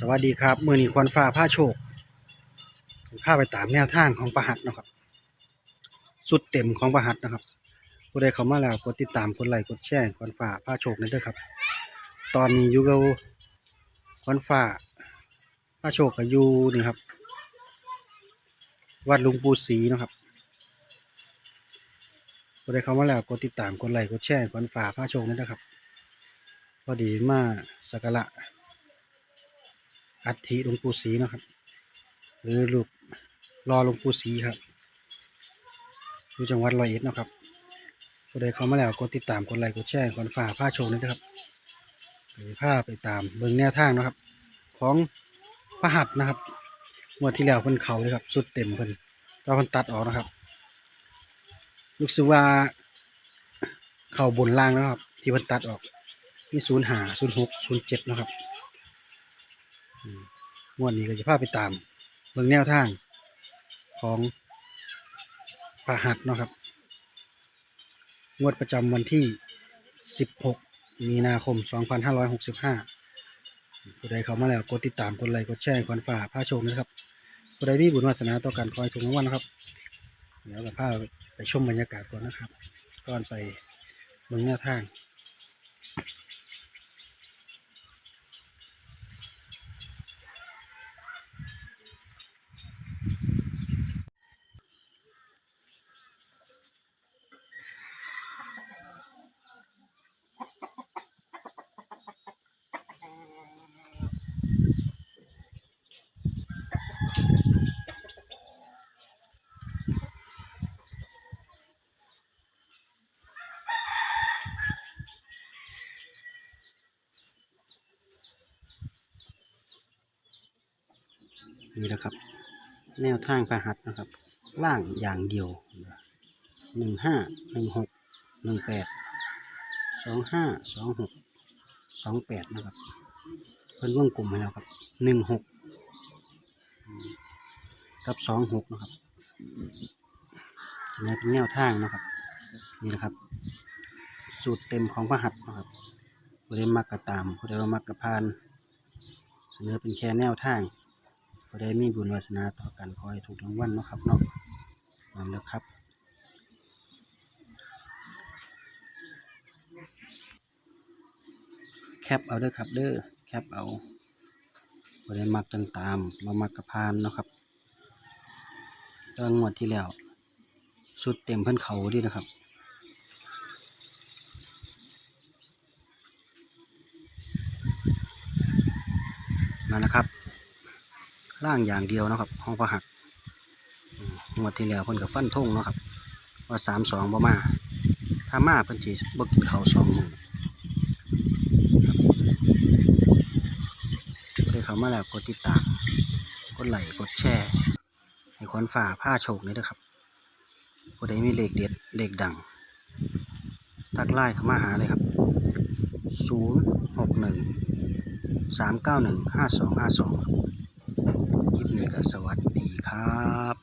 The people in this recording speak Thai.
สวัสดีครับ มือนี้ควันฟ้าผ้าโชคผ้าไปตามแนวทางของประหัตนะครับ สุดเต็มของประหัตนะครับผู้ใดเข้ามาแล้วกดติดตามกดไลค์กดแชร์ควันฟ้าผ้าโชคนั่นด้อครับ ตอนนี้อยู่กับควันฟ้าผ้าโชคกับยูนี่ครับวัดลุงปูศรีนะครับผู้ใดเข้ามาแล้วกดติดตามกดไลค์กดแชร์ควันฟ้าผ้าโชคนั่นด้อครับพอดีมาสักการะ อัฐิหลวงปู่ศรีนะครับ หรือรูปรอหลวงปู่ศรีครับอยู่จังหวัดร้อยเอ็ดนะครับผู้ใดเข้ามาแล้วกดติดตามกดไลค์กดแชร์กดฝาผ้าโชว์นี่นะครับหรือผ้าไปตามเบิ่งแนวทางนะครับ ของพระหัตนะครับงวดที่แล้วเพิ่นเขาเลยครับ สุดเต็มเพิ่นตอนเพิ่นตัดออกนะครับรู้สึกว่าเข่าบนล่างแล้วครับ ที่เพิ่นตัดออกมีศูนย์หาศูนย์หกศูนย์เจ็ดนะครับ งวดนี้ก็จะพาไปตาม เบิ่งแนวทางของพระหัตเนาะครับ งวดประจำวันที่ 16 มีนาคม 2565ผู้ใดเข้ามาแล้วกดติดตามกดไลค์กดแชร์กดฝากพาชมนะครับผู้ใดมีบุญวาสนาต่อการคอยถูกรางวัลนะครับ เดี๋ยวเราพาไปชมบรรยากาศก่อนนะครับ ก่อนไปเบิ่งแนวทาง นี่นะครับ แนวทางพระหัตถ์นะครับ ล่างอย่างเดียวหนึ่งห้าหนึ่งหกหนึ่งแปดสองห้าสองหกสองแปดนะครับเพิ่นวงกลมให้แล้วครับหนึ่งหกกับสองหกนะครับจะเป็นแนวทางนะครับ นี่นะครับ สูตรเต็มของพระหัตถ์นะครับผู้ใดมักกระตามผู้ใดว่ามักกระพาน เสนอเป็นแค่แนวทาง ผู้ใดมีบุญวาสนาต่อกันขอให้ถูกรางวัลเนาะครับเนาะนั่นแหละครับแคปเอาเด้อครับเด้อแคปเอาผู้ใดมักจังตามมามักกระพานเนาะครับตอนงวดที่แล้วสุดเต็มเพิ่อนเขาดีนะครับ นั่นนะครับ ล่างอย่างเดียวนะครับห้องพระหักอืมงวดที่แล้วเพิ่นกับฟันทงนะครับ ว่าสามสองบ่มา ถ้ามาเพิ่นสิบ่กินข้าสองมือครับเข้ามาแล้วกดติดตามกดไลค์กดแชร์ให้ควันฝ่าผ้าโชคนี่ด้อครับผู้ใดมีเลขเด็ดเลขดัง ทักไลน์เข้ามาหาเลยครับศูนย์หกหนึ่งสามเก้าหนึ่งห้าสองห้าสองคลิ สวัสดีครับ